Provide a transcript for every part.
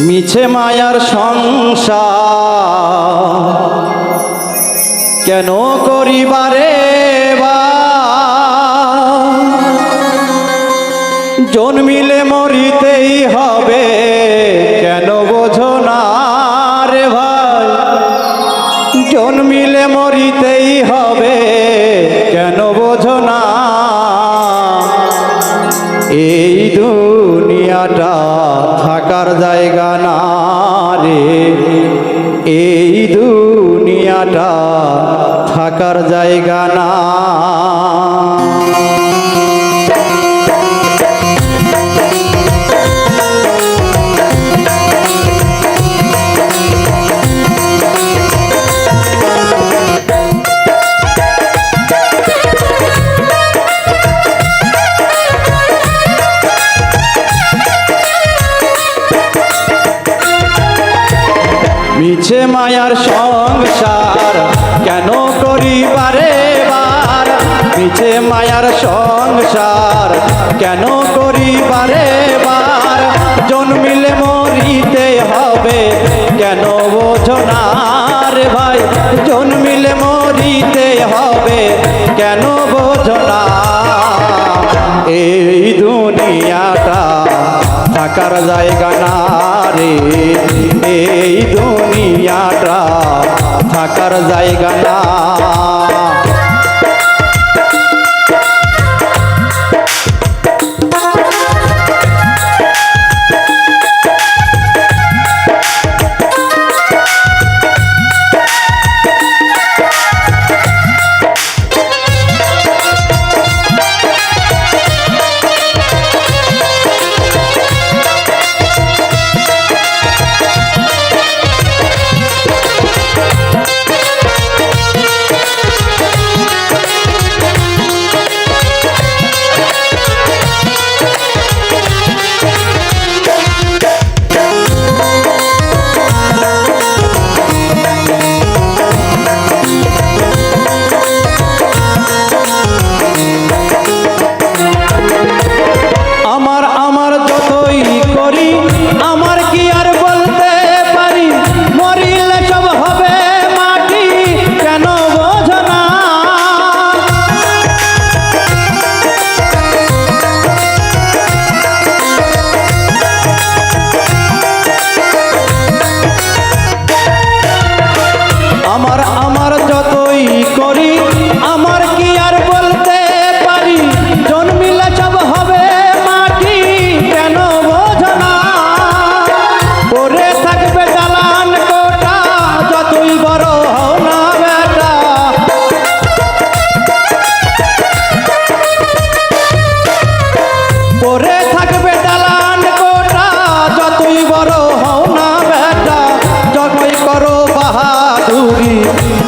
মিছে মায়ার সংসার। কেন করিবারে বা? জন্মিলে মরিতেই হবে কেন বোঝো জায়গা না মিছে মায়ার সংসার। কেন করিবারে বার? মিছে মায়ার সংসার। কেন করিবারে বার? জন্মিলে মরিতে হবে। কেন বোঝো না রে ভাই? জন্মিলে মরিতে হবে। কেন বোঝো না? এই দুনিয়াটা থাকার জায়গা না রে। এই দুনিয়াটা থাকার জায়গা না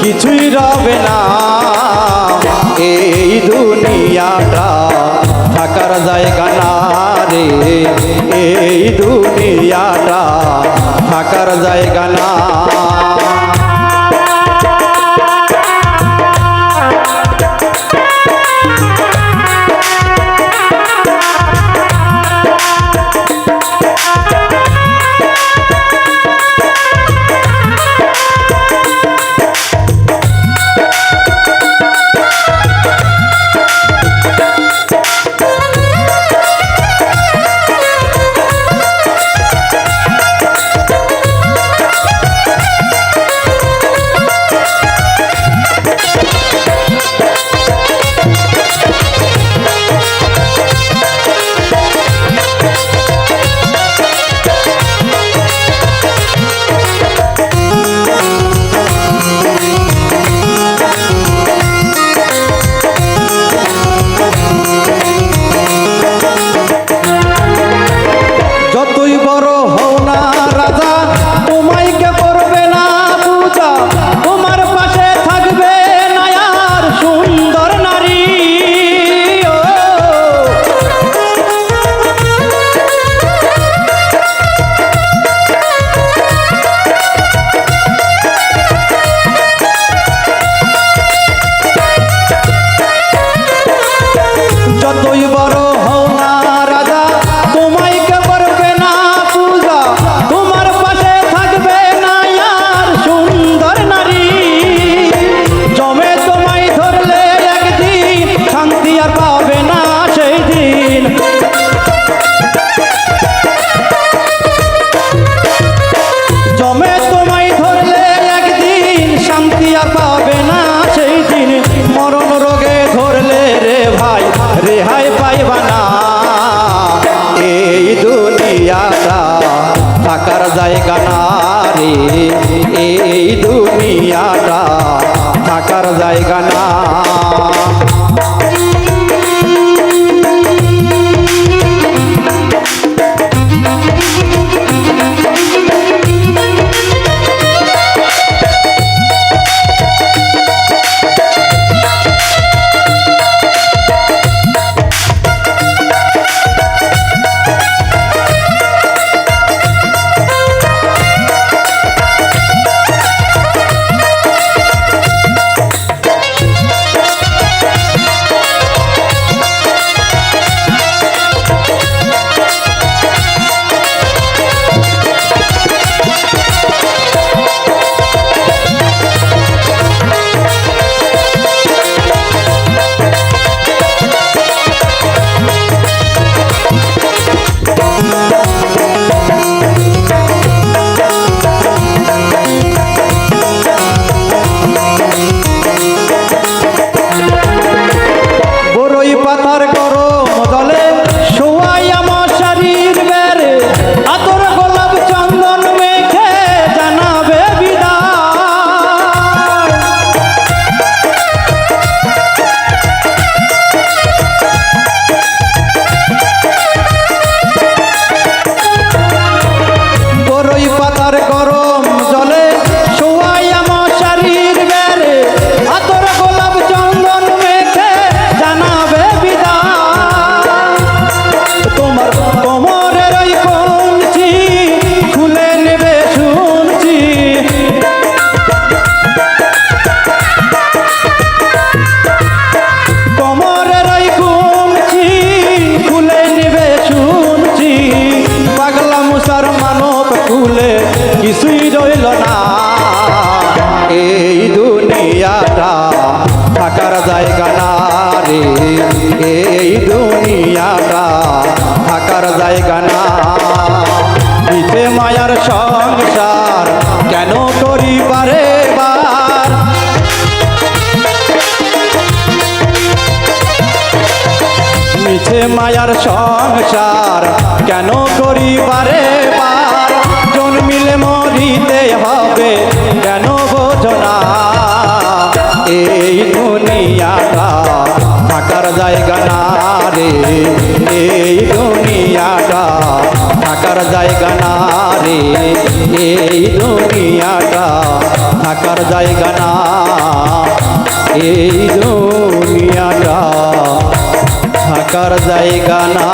কিছুই রবে না। এই দুনিয়াটা থাকার জায়গা না রে। এই দুনিয়াটা থাকার জায়গা না। তোমায় আর পাবে না সেই দিন। মরণ রোগে ধরলে রে ভাই, রেহাই পাইবা না। এই দুনিয়াটা থাকার জায়গা না রে। এই দুনিয়াটা থাকার জায়গা না। Marco. কিছুই রইল না। এই দুনিয়াটা থাকার জায়গা না রে। এই দুনিয়াটা থাকার জায়গা না। দিতে মায়ার সংসার কেন করি মিছে মায়ার সংসার কেন করি বারে জায়গা না রে, এই দুনিয়াটা। থাকার জায়গা না রে, এই দুনিয়াটা। থাকার জায়গা না, এই দুনিয়াটা। থাকার জায়গা না।